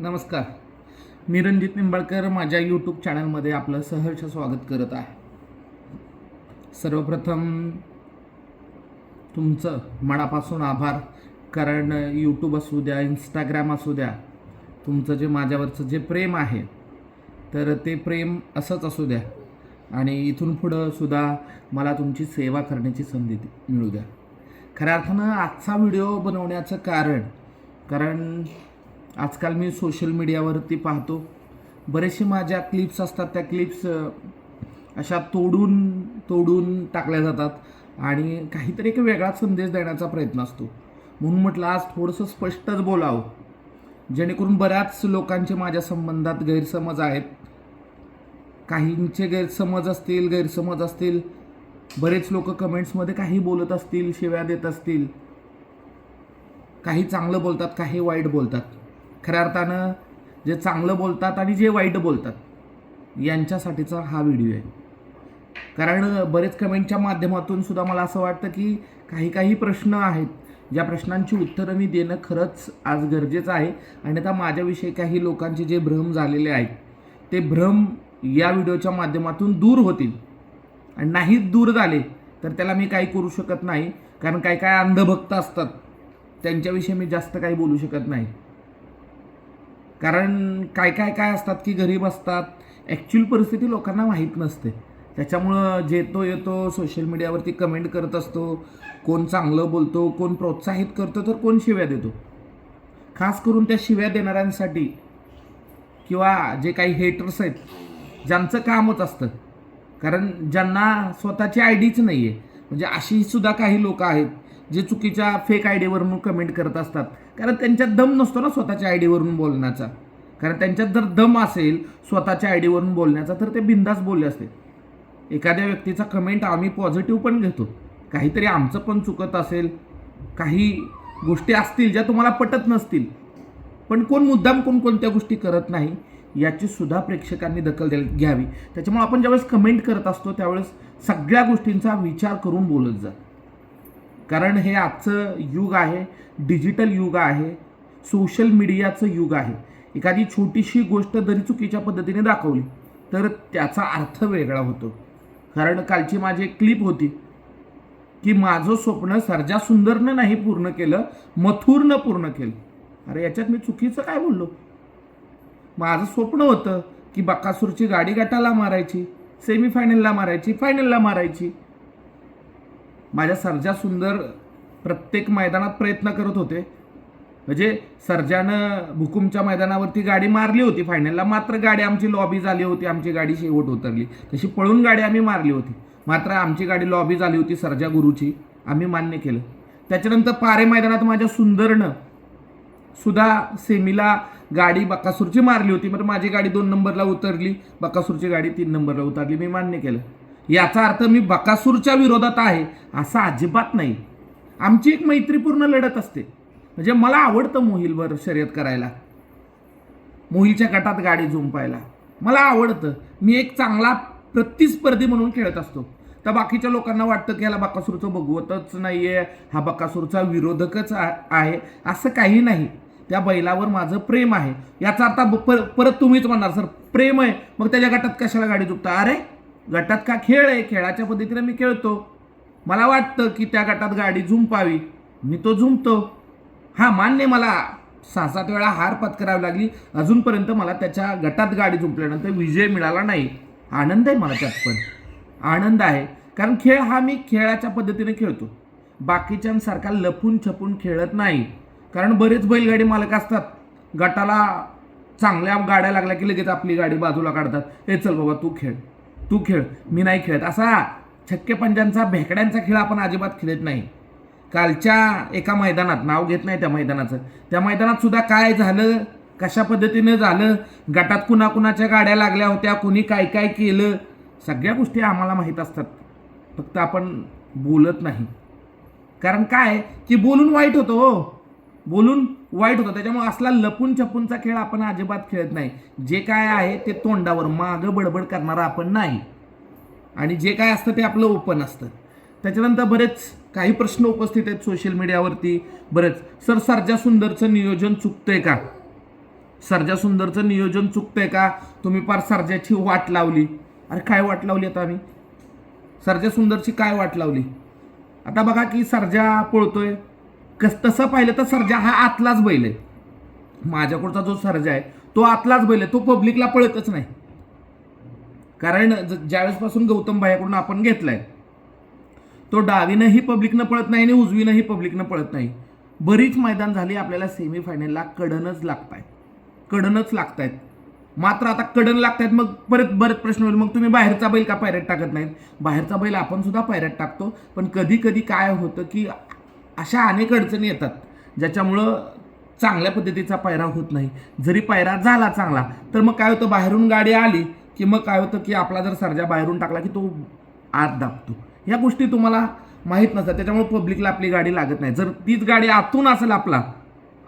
नमस्कार. मी रणजित निंबाळकर माझ्या यूट्यूब चॅनलमध्ये आपलं सहर्ष स्वागत करत आहे. सर्वप्रथम तुमचं मनापासून आभार कारण यूट्यूब असू द्या इंस्टाग्राम असू द्या तुमचं जे माझ्यावरचं जे प्रेम आहे तर ते प्रेम असंच असू द्या. आणि इथून पुढं सुद्धा मला तुमची सेवा करण्याची संधी मिळू द्या. खऱ्या अर्थानं आजचा व्हिडिओ बनवण्याचं कारण कारण आजकाल मी सोशल मीडियावरती पाहतो. बरेचसे माझ्या क्लिप्स असतात त्या क्लिप्स अशा तोडून तोडून टाकल्या जातात आणि काहीतरी एक वेगळा संदेश देण्याचा प्रयत्न असतो. म्हणून म्हटलं आज थोडंसं स्पष्टच बोलावं. जेणेकरून बऱ्याच लोकांचे माझ्या संबंधात गैरसमज आहेत. काहींचे गैरसमज असतील गैरसमज असतील. बरेच लोक कमेंट्समध्ये काही बोलत असतील शिव्या देत असतील. काही चांगलं बोलतात काही वाईट बोलतात. खऱ्या अर्थानं जे चांगलं बोलतात आणि जे वाईट बोलतात यांच्यासाठीचा हा व्हिडिओ आहे. कारण बरेच कमेंटच्या माध्यमातून सुद्धा मला असं वाटतं की काही काही प्रश्न आहेत. ज्या प्रश्नांची उत्तरं मी देणं खरंच आज गरजेचं आहे. आणि आता माझ्याविषयी काही लोकांचे जे भ्रम झालेले आहेत ते भ्रम या व्हिडिओच्या माध्यमातून दूर होतील. आणि नाहीत दूर झाले तर त्याला मी काही करू शकत नाही. कारण काही काय अंधभक्त असतात त्यांच्याविषयी मी जास्त काही बोलू शकत नाही. कारण काय काय काय असतात की गरीब असतात ॲक्च्युअल परिस्थिती लोकांना माहीत नसते. त्याच्यामुळं जेतो येतो सोशल मीडियावरती कमेंट करत असतो कोण चांगलं बोलतो कोण प्रोत्साहित करतो तर कोण शिव्या देतो? खास करून त्या शिव्या देणाऱ्यांसाठी किंवा जे काही हेटर्स आहेत ज्यांचं कामच असतं. कारण ज्यांना स्वतःची आय डीच नाही आहे म्हणजे अशी सुद्धा काही लोक आहेत जे चुकीच्या फेक आय डीवरून कमेंट करत असतात. कारण त्यांच्यात दम नसतो ना स्वतःच्या आय डीवरून बोलण्याचा. कारण त्यांच्यात जर दम असेल स्वतःच्या आय डीवरून बोलण्याचा तर ते बिंदास बोलले असते. एखाद्या व्यक्तीचा कमेंट आम्ही पॉझिटिव्ह पण घेतो. काहीतरी आमचं पण चुकत असेल. काही गोष्टी असतील ज्या तुम्हाला पटत नसतील. पण कोण मुद्दाम कोण कोणत्या गोष्टी करत नाही याची सुद्धा प्रेक्षकांनी दखल द्याल घ्यावी. त्याच्यामुळे आपण ज्यावेळेस कमेंट करत असतो त्यावेळेस सगळ्या गोष्टींचा विचार करून बोलत जा. कारण हे आजचं युग आहे डिजिटल युग आहे सोशल मीडियाचं युग आहे. एखादी छोटीशी गोष्ट जरी चुकीच्या पद्धतीने दाखवली तर त्याचा अर्थ वेगळा होतो. कारण कालची माझी एक क्लिप होती की माझं स्वप्न सर्जा सुंदरनं नाही पूर्ण केलं मथुरनं पूर्ण केलं. अरे याच्यात मी चुकीचं काय बोललो? माझं स्वप्न होतं की बकासूरची गाडी गटाला मारायची सेमीफायनलला मारायची फायनलला मारायची. माझ्या सर्जा सुंदर प्रत्येक मैदानात प्रयत्न करत होते. म्हणजे सर्जानं भुकुमच्या मैदानावरती गाडी मारली होती फायनलला मात्र गाडी आमची लॉबी झाली होती. आमची गाडी शेवट उतरली. तशी पळून गाडी आम्ही मारली होती. मात्र आमची गाडी लॉबी झाली होती सर्जा गुरुची. आम्ही मान्य केलं. त्याच्यानंतर पारे मैदानात माझ्या सुंदरनं सुद्धा सेमीला गाडी बकासूरची मारली होती. मात्र माझी गाडी दोन नंबरला उतरली. बकासूरची गाडी तीन नंबरला उतरली. मी मान्य केलं. याचा अर्थ मी बकासूरच्या विरोधात आहे असं अजिबात नाही. आमची एक मैत्रीपूर्ण लढत असते. म्हणजे मला आवडतं मोहिलवर शर्यत करायला. मोहिलच्या गटात गाडी झुंपायला. मला आवडतं. मी एक चांगला प्रतिस्पर्धी म्हणून खेळत असतो. तर बाकीच्या लोकांना वाटतं की याला बकासूरचं बघवतच नाही आहे हा बकासूरचा विरोधकच आहे. असं काही नाही. त्या बैलावर माझं प्रेम आहे. याचा अर्थ ब- पर- परत तुम्हीच म्हणणार सर प्रेम आहे. मग त्याच्या गटात कशाला गाडी झुकता? अरे गटात का खेळ आहे? खेळाच्या पद्धतीने मी खेळतो. मला वाटतं की त्या गटात गाडी झुंपावी. मी तो झुंपतो. हा मान्य मला. सहा सात वेळा हार पत्करावी लागली. अजूनपर्यंत मला त्याच्या गटात गाडी झुंपल्यानंतर विजय मिळाला नाही. आनंद आहे मला त्यात पण. आनंद आहे. कारण खेळ हा मी खेळाच्या पद्धतीने खेळतो. बाकीच्यांसारखा लपून छपून खेळत नाही. कारण बरेच बैलगाडी मालक असतात. गटाला चांगल्या गाड्या लागल्या की लगेच आपली गाडी बाजूला काढतात. हे चल बाबा तू खेळ. तू खेळ मी नाही खेळत. असा छक्के पंजांचा भेकड्यांचा खेळ आपण अजिबात खेळत नाही. कालच्या एका मैदानात नाव घेत नाही त्या मैदानाचं. त्या मैदानात सुद्धा काय झालं? कशा पद्धतीनं झालं? गटात कुणाकुणाच्या गाड्या लागल्या होत्या? कुणी काय काय केलं? सगळ्या गोष्टी आम्हाला माहीत असतात. फक्त आपण बोलत नाही. कारण काय? की बोलून वाईट होतो हो. बोलून वाईट होतं. त्याच्यामुळे असला लपून छपूनचा खेळ आपण अजिबात खेळत नाही. जे काय आहे ते तोंडावर मागं बडबड करणारा आपण नाही. आणि जे काय असतं ते आपलं ओपन असतं. त्याच्यानंतर बरेच काही प्रश्न उपस्थित आहेत सोशल मीडियावरती. बरेच. सर सर्जा सुंदरचं नियोजन चुकतंय का? सर्जा सुंदरचं नियोजन चुकतंय का? तुम्ही फार सर्जाची वाट लावली. अरे काय वाट लावली आता आम्ही? सर्जा सुंदरची काय वाट लावली? आता बघा की सर्जा पळतोय. कस तसं पाहिलं तर सर्जा हा आतलाच बैल आहे. माझ्याकडचा जो सर्जा आहे तो आतलाच बैल आहे. तो पब्लिकला पळतच नाही. कारण ज- ज्यावेळेसपासून गौतम भायाकडून आपण घेतलाय तो डावीनंही पब्लिकनं पळत नाही आणि उजवीनंही पब्लिकनं पळत नाही. बरीच मैदान झाली आपल्याला सेमीफायनलला कडनच लागतायत. कडनच आहेत मात्र आता कडन लागतायत मग परत बरेच प्रश्न होईल मग तुम्ही बाहेरचा बैल का पायऱ्यात टाकत नाहीत? बाहेरचा बैल आपण सुद्धा पायऱ्यात टाकतो पण कधी कधी काय होतं की अशा अनेक अडचणी येतात ज्याच्यामुळं चांगल्या पद्धतीचा पायरा होत नाही. जरी पायरा झाला चांगला तर मग काय होतं? बाहेरून गाडी आली की मग काय होतं की आपला जर सर्जा बाहेरून टाकला की तो आत दाबतो. ह्या गोष्टी तुम्हाला माहीत नसतात. त्याच्यामुळे पब्लिकला आपली गाडी लागत नाही. जर तीच गाडी आतून असेल आपला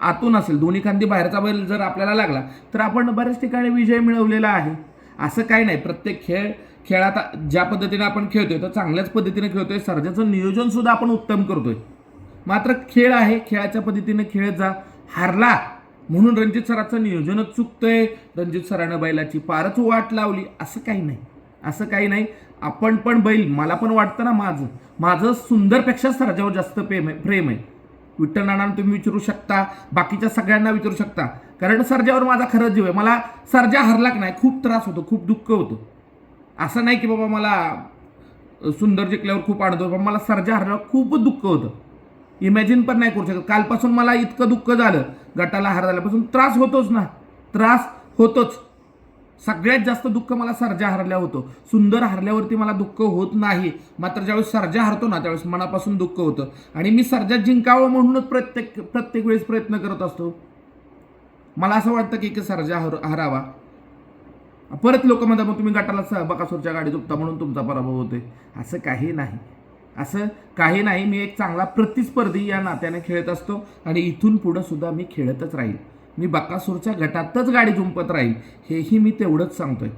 आतून असेल दोन्ही खांदी बाहेरचा बैल जर आपल्याला लागला तर आपण बऱ्याच ठिकाणी विजय मिळवलेला आहे. असं काही नाही. प्रत्येक खेळ खेळात ज्या पद्धतीने आपण खेळतोय तर चांगल्याच पद्धतीने खेळतोय. सर्जाचं नियोजनसुद्धा आपण उत्तम करतोय. मात्र खेळ आहे. खेळाच्या पद्धतीने खेळत जा. हारला. म्हणून रणजित सराचं नियोजनच चुकतंय. रणजित सरानं बैलाची पारच वाट लावली. असं काही नाही. असं काही नाही. आपण पण बैल. मला पण वाटतं ना माझं. माझं सुंदरपेक्षा सर्जावर जास्त प्रेम आहे. प्रेम आहे. विठ्ठल नानांना तुम्ही विचारू शकता. बाकीच्या सगळ्यांना विचारू शकता. कारण सर्जावर माझा खरंच जीव आहे. मला सर्जा हरला की नाही खूप त्रास होतो. खूप दुःख होतं. असं नाही की बाबा मला सुंदर जिंकल्यावर खूप आनंद होतो. पण मला सर्जा हरल्यावर खूप दुःख होतं. इमॅजिन पण नाही करू शकत. कालपासून मला इतकं दुःख झालं. गटाला हार झाल्यापासून त्रास होतोच ना. त्रास होतोच. सगळ्यात जास्त दुःख मला सर्जा हरल्या होतो. सुंदर हरल्यावरती मला दुःख होत नाही. मात्र ज्यावेळेस सर्जा हरतो ना त्यावेळेस मनापासून दुःख होतं. आणि मी सर्जा जिंकावं म्हणूनच प्रत्येक प्रत्येक वेळेस प्रयत्न करत असतो. मला असं वाटतं की एक सर्जा हर हरावा. परत लोक म्हणतात मग तुम्ही गटाला स- बकासूरच्या गाडी झुकता म्हणून तुमचा पराभव होतोय. असं काही नाही. असं काही नाही मी एक चांगला प्रतिस्पर्धी या नात्याने खेळत असतो आणि इथून पुढं सुद्धा मी खेळतच राहील. मी बकासूरच्या गटातच गाडी झुंपत राहील हेही मी तेवढंच सांगतोय.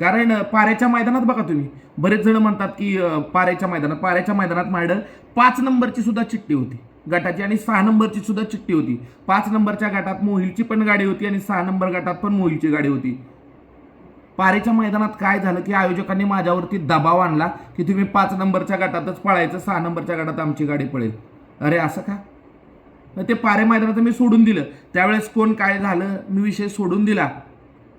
कारण पाऱ्याच्या मैदानात बघा तुम्ही बरेच जण म्हणतात की पाऱ्याच्या मैदानात पाऱ्याच्या मैदानात माझ्याकडं पाच नंबरची सुद्धा चिठ्ठी होती. गटाची आणि सहा नंबरची सुद्धा चिठ्ठी होती. पाच नंबरच्या गटात मोहिलची पण गाडी होती आणि सहा नंबर गटात पण मोहिलची गाडी होती. पारेच्या मैदानात काय झालं की आयोजकांनी माझ्यावरती दबाव आणला की तुम्ही पाच नंबरच्या गटातच पळायचं सहा नंबरच्या गटात आमची गाडी पळेल. अरे असं का? मग ते पारे मैदानात मी सोडून दिलं. त्यावेळेस कोण काय झालं मी विषय सोडून दिला.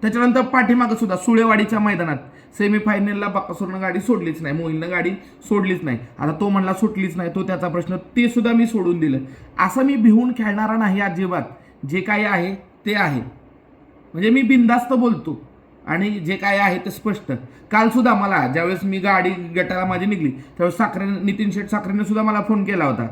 त्याच्यानंतर पाठीमागं सुद्धा सुळेवाडीच्या मैदानात सेमीफायनलला बकासूरनं गाडी सोडलीच नाही मोहिलनं गाडी सोडलीच नाही. आता तो म्हणला सुटलीच नाही तो त्याचा प्रश्न ते सुद्धा मी सोडून दिलं. असं मी भिवून खेळणारा नाही अजिबात. जे काही आहे ते आहे. म्हणजे मी बिंदास्त बोलतो. आणि जे काय आहे ते स्पष्ट. काल सुद्धा मला ज्यावेळेस मी गाडी गटाला माझी निघली त्यावेळेस साखरे नितीन शेठ साखरेने सुद्धा मला फोन केला होता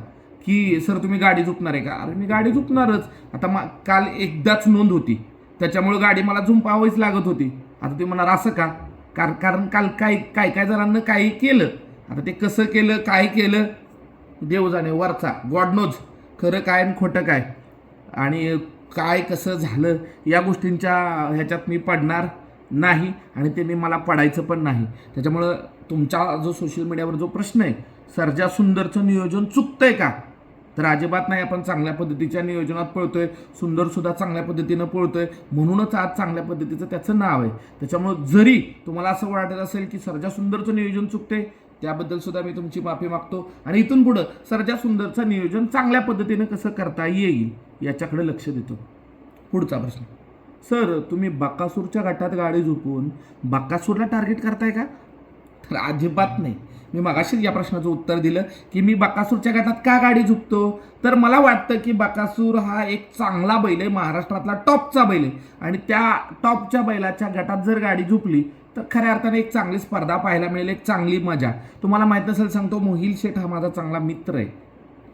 की सर तुम्ही गाडी झुकणार आहे का? अरे मी गाडी झुकणारच. आता मा काल एकदाच नोंद होती. त्याच्यामुळे गाडी मला झुंपावीच लागत होती. आता तुम्ही म्हणाल असं का? कार कारण काल काय काय काय जणांना काही केलं. आता ते कसं केलं काय केलं? देव जाणे वरचा. गॉड नोज खरं काय आणि खोटं काय? आणि काय कसं झालं? या गोष्टींच्या ह्याच्यात मी पडणार. नाही आणि ते मी मला पडायचं पण नाही. त्याच्यामुळं तुमचा जो सोशल मीडियावर जो प्रश्न आहे सर्जा सुंदरचं नियोजन चुकतंय का? तर अजिबात नाही आपण चांगल्या पद्धतीच्या नियोजनात पळतोय. सुंदरसुद्धा चांगल्या पद्धतीनं पळतोय. म्हणूनच आज चांगल्या पद्धतीचं त्याचं नाव आहे. त्याच्यामुळं जरी तुम्हाला असं वाटत असेल की सर्जा सुंदरचं नियोजन चुकते त्याबद्दल सुद्धा मी तुमची माफी मागतो. आणि इथून पुढं सर्जा सुंदरचं नियोजन चांगल्या पद्धतीनं कसं करता येईल याच्याकडे लक्ष देतो. पुढचा प्रश्न. सर तुम्ही बकासूरच्या गटात गाडी झोपून बकासूरला टार्गेट करताय का? तर अजिबात नाही. मी मगाशीच या प्रश्नाचं उत्तर दिलं की मी बकासूरच्या गटात का गाडी झुकतो? तर मला वाटतं की बकासूर हा एक चांगला बैल आहे महाराष्ट्रातला टॉपचा बैल आहे. आणि त्या टॉपच्या बैलाच्या गटात जर गाडी झुपली तर खऱ्या अर्थाने एक चांगली स्पर्धा पाहायला मिळेल एक चांगली मजा. तुम्हाला माहीत नसेल सांगतो मोहिल शेठ हा माझा चांगला मित्र आहे.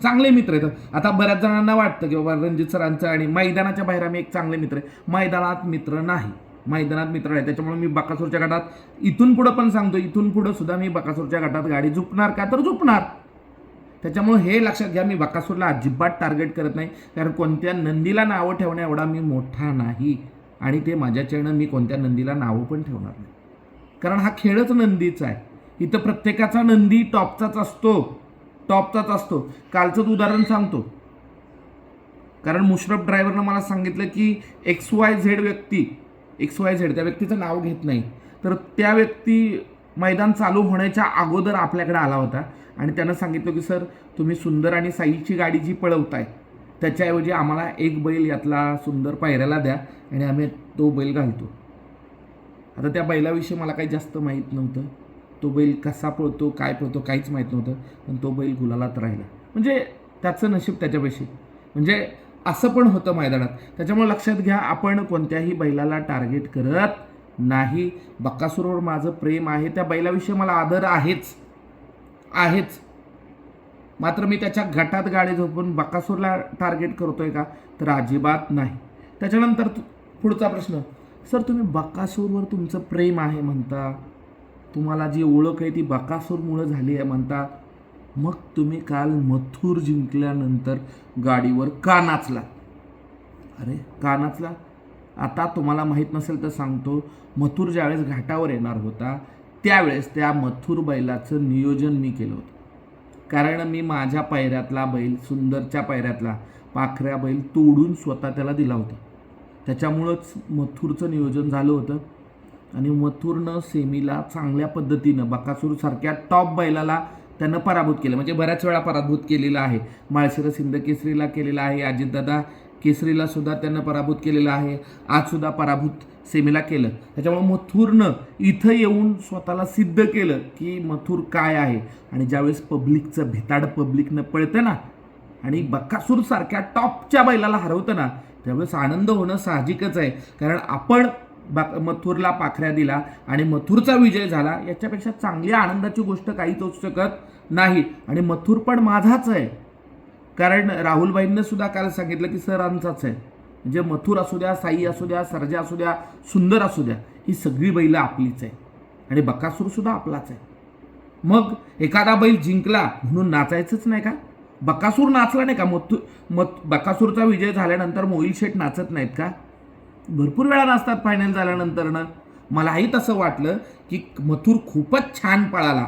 चांगले मित्र आहेत. आता बऱ्याच जणांना वाटतं की बाबा रणजित सरांचं आणि मैदानाच्या बाहेर आम्ही एक चांगले मित्र आहे. मैदानात मित्र नाही. मैदानात मित्र आहे त्याच्यामुळे मी बकासूरच्या गटात इथून पुढं पण सांगतो इथून पुढं सुद्धा मी बकासूरच्या गटात गाडी झुपणार का तर झुपणार. त्याच्यामुळे हे लक्षात घ्या मी बकासूरला अजिबात टार्गेट करत नाही. कारण कोणत्या नंदीला नावं ठेवण्या एवढा मी मोठा नाही. आणि ते माझ्याच्यानं मी कोणत्या नंदीला नावं पण ठेवणार नाही. कारण हा खेळच नंदीचा आहे. इथं प्रत्येकाचा नंदी टॉपचाच असतो. टॉपचाच असतो. कालचंच उदाहरण सांगतो. कारण मुशरफ ड्रायव्हरनं मला सांगितलं की एक्स वाय झेड व्यक्ती एक्स वाय झेड त्या व्यक्तीचं नाव घेत नाही. तर त्या व्यक्ती मैदान चालू होण्याच्या अगोदर आपल्याकडे आला होता आणि त्यानं सांगितलं की सर तुम्ही सुंदर आणि साईची गाडी जी पळवताय त्याच्याऐवजी आम्हाला एक बैल यातला सुंदर पायऱ्याला द्या आणि आम्ही तो बैल घालतो. आता त्या बैलाविषयी मला काही जास्त माहीत नव्हतं. तो बैल कसा पळतो काय पळतो काहीच माहीत नव्हतं पण तो बैल गुलालात राहिला. म्हणजे त्याचं नशीब त्याच्यापाशी. म्हणजे असं पण होतं मैदानात. त्याच्यामुळे लक्षात घ्या आपण कोणत्याही बैलाला टार्गेट करत नाही. बक्कासूरवर माझं प्रेम आहे त्या बैलाविषयी मला आदर आहेच. आहेच. मात्र मी त्याच्या गटात गाडी झोपून बक्कासूरला टार्गेट करतोय का तर अजिबात नाही. त्याच्यानंतर तु- पुढचा प्रश्न सर तुम्ही बक्कासूरवर तुमचं प्रेम आहे म्हणता. तुम्हाला जी ओळख आहे ती बकासूरमुळं झाली आहे म्हणता मग तुम्ही काल मथुर जिंकल्यानंतर गाडीवर का नाचला? अरे का नाचला? आता तुम्हाला माहीत नसेल तर सांगतो मथुर ज्यावेळेस घाटावर येणार होता त्यावेळेस त्या मथुर बैलाचं नियोजन मी केलं होतं. कारण मी माझ्या पायऱ्यातला बैल सुंदरच्या पायऱ्यातला पाखऱ्या बैल तोडून स्वतः त्याला दिला होता. त्याच्यामुळंच मथुरचं नियोजन झालं होतं. आणि मथुरनं सेमीला चांगल्या पद्धतीनं बकासूरसारख्या टॉप बैलाला त्यानं पराभूत केलं. म्हणजे बऱ्याच वेळा पराभूत केलेला आहे. माळशिरस हिंद केसरीला केलेला आहे. अजितदादा केसरीला सुद्धा त्यानं पराभूत केलेलं आहे. आजसुद्धा पराभूत सेमीला केलं. त्याच्यामुळे मथुरनं इथं येऊन स्वतःला सिद्ध केलं की मथुर काय आहे. आणि ज्यावेळेस पब्लिकचं भिताड पब्लिकनं पळतं ना आणि बक्कासूरसारख्या टॉपच्या बैलाला हरवतं ना त्यावेळेस आनंद होणं साहजिकच आहे. कारण आपण बा मथुरला पाखऱ्या दिला आणि मथुरचा विजय झाला याच्यापेक्षा चांगली आनंदाची गोष्ट काहीच असू शकत नाही. आणि मथुर पण माझाच आहे. कारण राहुलबाईंनं सुद्धा काल सांगितलं की सरांचाच आहे. म्हणजे मथुर असू द्या साई असू द्या सर्जा असू द्या सुंदर असू द्या ही सगळी बैलं आपलीच आहे. आणि बकासूर सुद्धा आपलाच आहे. मग एखादा बैल जिंकला म्हणून नाचायचंच नाही का? बकासूर नाचला नाही का? मथु मत बकासूरचा विजय झाल्यानंतर मोईल शेठ नाचत नाहीत का? भरपूर वेळा नाचतात फायनल झाल्यानंतर ना मलाही तसं वाटलं की मथुर खूपच छान पळाला.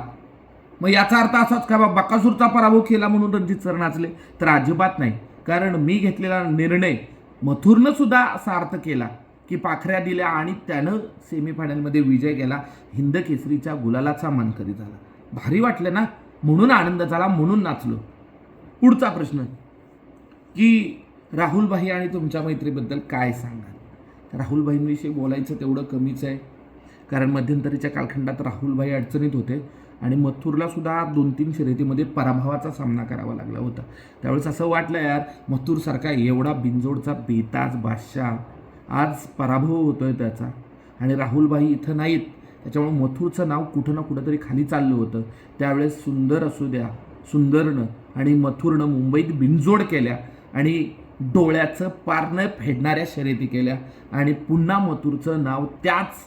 मग याचा अर्थ असाच का बा बकासूरचा पराभव केला म्हणून रणजित सर नाचले? तर अजिबात नाही. कारण मी घेतलेला निर्णय मथुरनं सुद्धा सार्थ केला की पाखऱ्या दिल्या आणि त्यानं सेमीफायनलमध्ये विजय केला हिंद केसरीच्या गुलालाचा मानकरी झाला. भारी वाटलं ना? म्हणून आनंद झाला म्हणून नाचलो. पुढचा प्रश्न की राहुलभाई आणि तुमच्या मैत्रीबद्दल काय सांगा राहुलभाईंविषयी बोलायचं तेवढं कमीच आहे. कारण मध्यंतरीच्या कालखंडात राहुलभाई अडचणीत होते आणि मथुरलासुद्धा दोन तीन शर्यतीमध्ये पराभवाचा सामना करावा लागला होता. त्यावेळेस असं वाटलं यार मथुरसारखा एवढा बिंजोडचा बेताज बादशाह आज पराभव होतो आहे त्याचा. आणि राहुलभाई इथं नाहीत. त्याच्यामुळे मथुरचं नाव कुठं ना कुठंतरी खाली चाललं होतं. त्यावेळेस सुंदर असू द्या सुंदरनं आणि मथुरनं मुंबईत बिनजोड केल्या आणि डोळ्याचं पारणं फेडणाऱ्या शर्यती केल्या. आणि पुन्हा मथुरचं नाव त्याच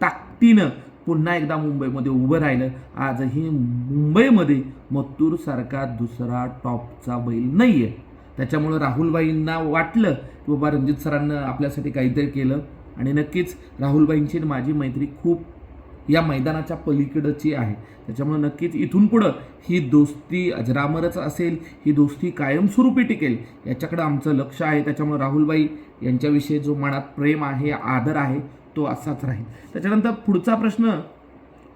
ताकदीनं पुन्हा एकदा मुंबईमध्ये उभं राहिलं. आजही मुंबईमध्ये मत्तूरसारखा दुसरा टॉपचा बैल नाही आहे त्याच्यामुळं राहुलबाईंना वाटलं की बाबा रणजित सरांना आपल्यासाठी काहीतरी केलं. आणि नक्कीच राहुलबाईंची माझी मैत्री खूप या मैदानाच्या पलीकडची आहे. त्याच्यामुळे नक्कीच इथून पुढं ही दोस्ती अजरामरच असेल ही दोस्ती कायमस्वरूपी टिकेल याच्याकडं आमचं लक्ष आहे. त्याच्यामुळे राहुलबाई यांच्याविषयी जो मनात प्रेम आहे आदर आहे तो असाच राहील. त्याच्यानंतर पुढचा प्रश्न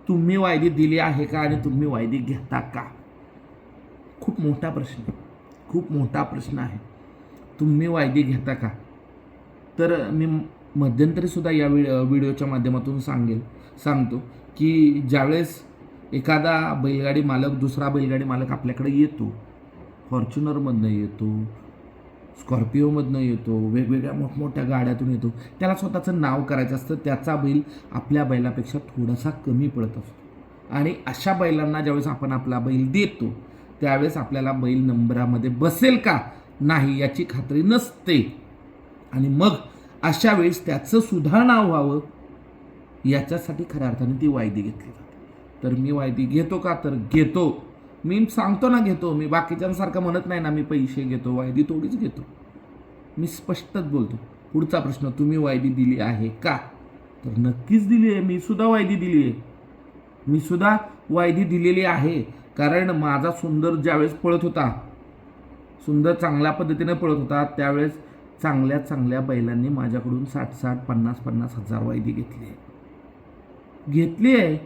तुम्ही वायदी दिली आहे का आणि तुम्ही वायदी घेता का? खूप मोठा प्रश्न खूप मोठा प्रश्न आहे. तुम्ही वायदी घेता का? तर मी मध्यंतरीसुद्धा या व्हिड व्हिडिओच्या माध्यमातून सांगेल सांगतो की ज्यावेळेस एखादा बैलगाडी मालक दुसरा बैलगाडी मालक आपल्याकडे येतो फॉर्च्युनरमधनं येतो स्कॉर्पिओमधनं येतो वेगवेगळ्या मोठमोठ्या गाड्यातून येतो त्याला स्वतःचं नाव करायचं असतं त्याचा बैल आपल्या बैलापेक्षा थोडासा कमी पडत असतो. आणि अशा बैलांना ज्यावेळेस आपण आपला बैल देतो त्यावेळेस आपल्याला बैल नंबरामध्ये बसेल का? नाही याची खात्री नसते. आणि मग अशा वेळेस त्याचं सुद्धा नाव व्हावं याच्यासाठी खऱ्या अर्थाने ती वायदी घेतली जाते. तर मी वायदी घेतो का? तर घेतो. मी सांगतो ना घेतो. मी बाकीच्यांसारखं म्हणत नाही ना मी पैसे घेतो वायदी थोडीच घेतो. मी स्पष्टच बोलतो. पुढचा प्रश्न तुम्ही वायदी दिली आहे का? तर नक्कीच दिली आहे. मी सुद्धा वायदी दिली आहे. मी सुद्धा वायदी दिलेली आहे. कारण माझा सुंदर ज्यावेळेस पळत होता सुंदर चांगल्या पद्धतीने पळत होता त्यावेळेस चांगल्या चांगल्या बैलांनी माझ्याकडून साठ साठ पन्नास पन्नास हजार वायदी घेतली. आहे घेतली आहे.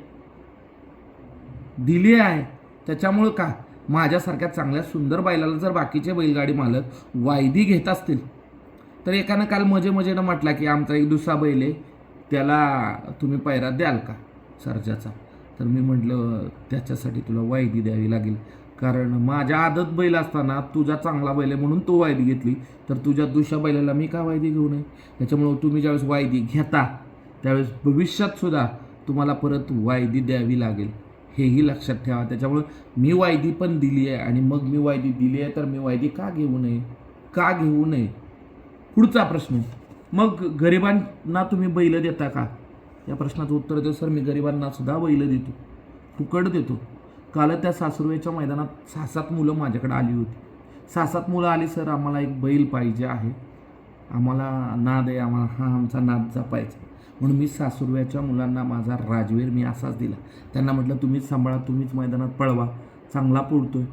दिली आहे. त्याच्यामुळं का? माझ्यासारख्या चांगल्या सुंदर बैलाला जर बाकीचे बैलगाडी मालक वायदी घेत असतील तर एकानं काल मजे मजेनं म्हटला की आमचा एक दुसरा बैल आहे त्याला तुम्ही पैरा द्याल का? सरजाचा. तर मी म्हटलं त्याच्यासाठी तुला वायदी द्यावी लागेल. कारण माझ्या आदत बैल असताना तुझा चांगला बैल आहे म्हणून तो वायदी घेतली. तर तुझ्या दुसऱ्या बैलाला मी का वायदी घेऊ नये? त्याच्यामुळं तुम्ही ज्यावेळेस वायदी घेता त्यावेळेस भविष्यातसुद्धा तुम्हाला परत वायदी द्यावी लागेल. हेही लक्षात ठेवा. त्याच्यामुळं मी वायदी पण दिली आहे आणि मग मी वायदी दिली आहे तर मी वायदी का घेऊ नये? का घेऊ नये? पुढचा प्रश्न. मग गरिबांना तुम्ही बैल देता का? या प्रश्नाचं उत्तर देऊ सर मी गरिबांना सुद्धा बैल देतो. फुकट देतो. काल त्या सासुरवेच्या मैदानात सहा सात मुलं माझ्याकडे आली होती. सहा सात मुलं आली सर आम्हाला एक बैल पाहिजे आहे. आम्हाला नाद आहे आम्हाला हा आमचा नाद जपायचा म्हणून मी सासुरव्याच्या मुलांना माझा राजवीर मी असाच दिला. त्यांना म्हटलं तुम्हीच सांभाळा तुम्हीच मैदानात पळवा. चांगला पळतोय.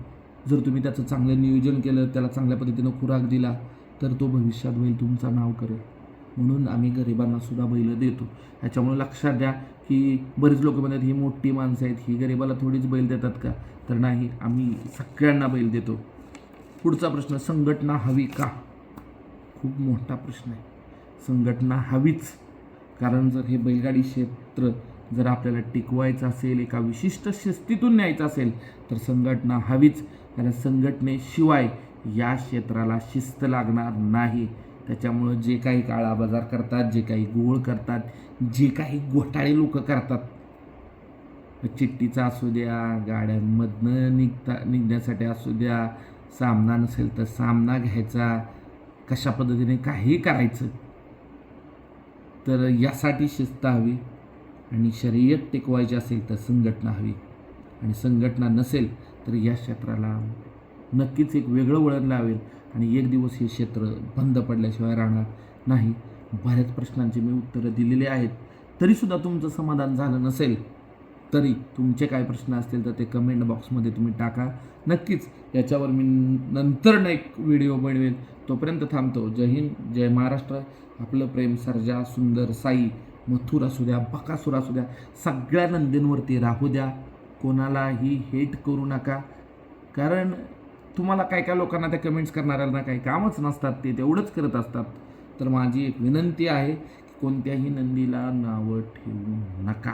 जर तुम्ही त्याचं चांगलं नियोजन केलं त्याला चांगल्या पद्धतीनं खुराक दिला तर तो भविष्यात होईल तुमचं नाव करेल. म्हणून आम्ही गरिबांना सुद्धा बैल देतो. ह्याच्यामुळे लक्षात द्या की बरीच लोक म्हणतात ही मोठी माणसं आहेत ही गरिबाला थोडीच बैल देतात का? तर नाही आम्ही सगळ्यांना बैल देतो. पुढचा प्रश्न संघटना हवी का? खूप मोठा प्रश्न आहे. संघटना हवीच. कारण जर हे बैलगाडी क्षेत्र जर आपल्याला टिकवायचं असेल एका विशिष्ट शिस्तीतून न्यायचं असेल तर संघटना हवीच. कारण संघटनेशिवाय या क्षेत्राला शिस्त लागणार नाही. त्याच्यामुळं जे काही काळा बाजार करतात जे काही गोळ करतात जे काही घोटाळे लोक करतात चिठ्ठीचा असू द्या गाड्यांमधनं निघता निघण्यासाठी असू द्या सामना नसेल तर सामना घ्यायचा कशा पद्धतीने काही करायचं तर यासाठी शिस्त हवी आणि शर्यत टिकवायची असेल तर संघटना हवी आणि संघटना नसेल तर या क्षेत्राला नक्कीच एक वेगळं वळण लावेल. आणि एक दिवस हे क्षेत्र बंद पडल्याशिवाय राहणार नाही. बऱ्याच प्रश्नांची मी उत्तरं दिलेली आहेत. तरीसुद्धा तुमचं समाधान झालं नसेल तरी तुमचे काय प्रश्न असतील तर ते कमेंट बॉक्समध्ये तुम्ही टाका. नक्कीच याच्यावर मी नंतर एक व्हिडिओ बनवेल तोपर्यंत थांबतो. जय हिंद जय महाराष्ट्र. आपलं प्रेम सर्जा सुंदर साई मथुर असू द्या बकासूर असू द्या सगळ्या नंदींवरती राहू द्या. कोणालाही हेट करू नका. कारण तुम्हाला काय काय लोकांना त्या कमेंट्स करणाऱ्यांना काही कामच नसतात ते तेवढंच करत असतात. तर माझी एक विनंती आहे की कोणत्याही नंदीला नावं ठेवू नका.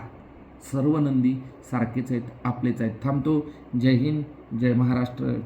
सर्व नंदी सारखेच आहेत आपलेच आहेत. थांबतो. जय हिंद जय महाराष्ट्र.